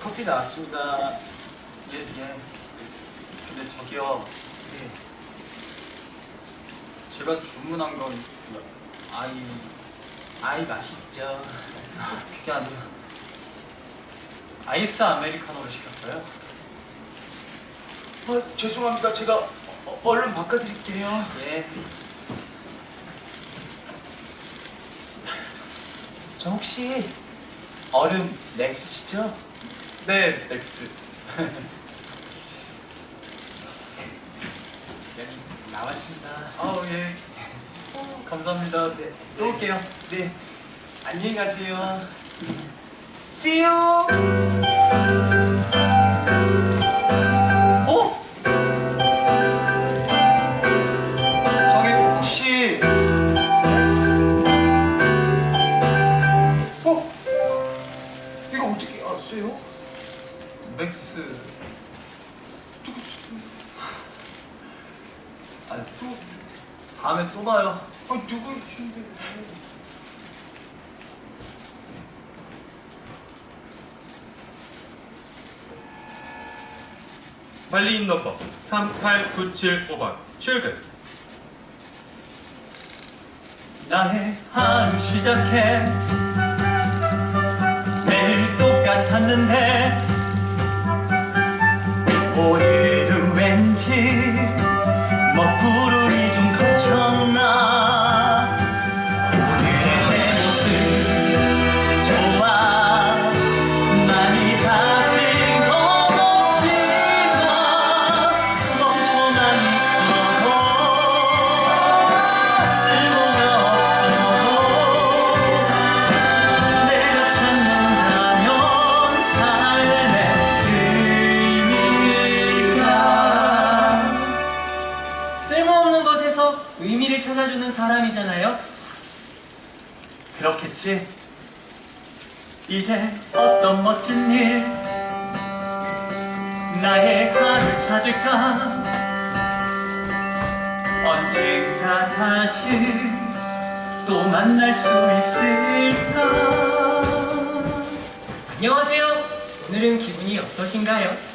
커피 나왔습니다. 예, 예. 근데 저기요. 예. 제가 주문한 건 아이 아이 맛있죠. 그게 아니라 아이스 아메리카노를 시켰어요. 아, 죄송합니다. 제가 어, 어 얼른 바꿔드릴게요. 예. 저 혹시 얼음 넥스시죠? 네, 넥스. 여기 나왔습니다. 아우 예. 어, 감사합니다. 네. 또 올게요. 네. 안녕히 가세요. See you. 어? 저기 혹시 어? 이거 어떻게 알았어요? 맥스. 아니 또 다음에 또 봐요. 아, 누구신데? 관리인 넘버 38975번. 출근. 나의 하루 시작해. 매일 똑같았는데 찾아주는 사람이잖아요. 그렇겠지 이제 어떤 멋진 일 나의 하루 찾을까 언젠가 다시 또 만날 수 있을까 안녕하세요. 오늘은 기분이 어떠신가요?